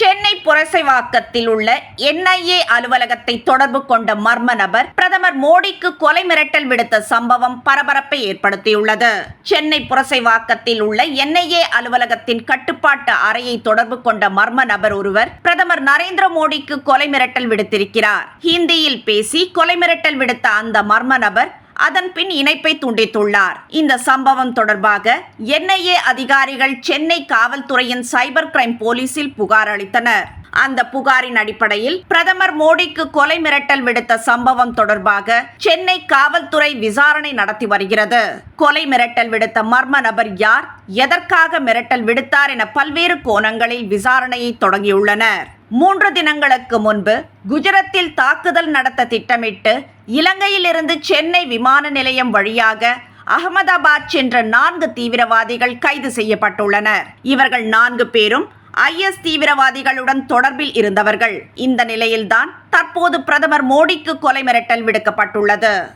சென்னை புரசைவாக்கத்தில் உள்ள என்ஐஏ அலுவலகத்தை தொடர்பு கொண்ட மர்ம நபர் பிரதமர் மோடிக்கு கொலை மிரட்டல் விடுத்த சம்பவம் பரபரப்பை ஏற்படுத்தியுள்ளது. சென்னை புரசைவாக்கத்தில் உள்ள என்ஐஏ அலுவலகத்தின் கட்டுப்பாட்டு அறையை தொடர்பு கொண்ட மர்ம நபர் ஒருவர் பிரதமர் நரேந்திர மோடிக்கு கொலை மிரட்டல் விடுத்திருக்கிறார். ஹிந்தியில் பேசி கொலை மிரட்டல் விடுத்த அந்த மர்ம நபர் அதன் பின் இணைப்பை துண்டித்துள்ளார். இந்த சம்பவம் தொடர்பாக என்ஐஏ அதிகாரிகள் சென்னை காவல்துறையின் சைபர் கிரைம் போலீசில் புகார் அளித்தனர். அந்த புகாரின் அடிப்படையில் பிரதமர் மோடிக்கு கொலை மிரட்டல் விடுத்த சம்பவம் தொடர்பாக சென்னை காவல்துறை விசாரணை நடத்தி வருகிறது. கொலை மிரட்டல் விடுத்த மர்ம நபர் யார் எதற்காக மிரட்டல் விடுத்தார் என பல்வேறு கோணங்களில் விசாரணையை தொடங்கியுள்ளனர். மூன்று தினங்களுக்கு முன்பு குஜராத்தில் தாக்குதல் நடத்த திட்டமிட்டு இலங்கையிலிருந்து சென்னை விமான நிலையம் வழியாக அகமதாபாத் சென்ற நான்கு தீவிரவாதிகள் கைது செய்யப்பட்டுள்ளனர். இவர்கள் நான்கு பேரும் ஐஎஸ் தீவிரவாதிகளுடன் தொடர்பில் இருந்தவர்கள். இந்த நிலையில்தான் தற்போது பிரதமர் மோடிக்கு கொலை மிரட்டல் விடுக்கப்பட்டுள்ளது.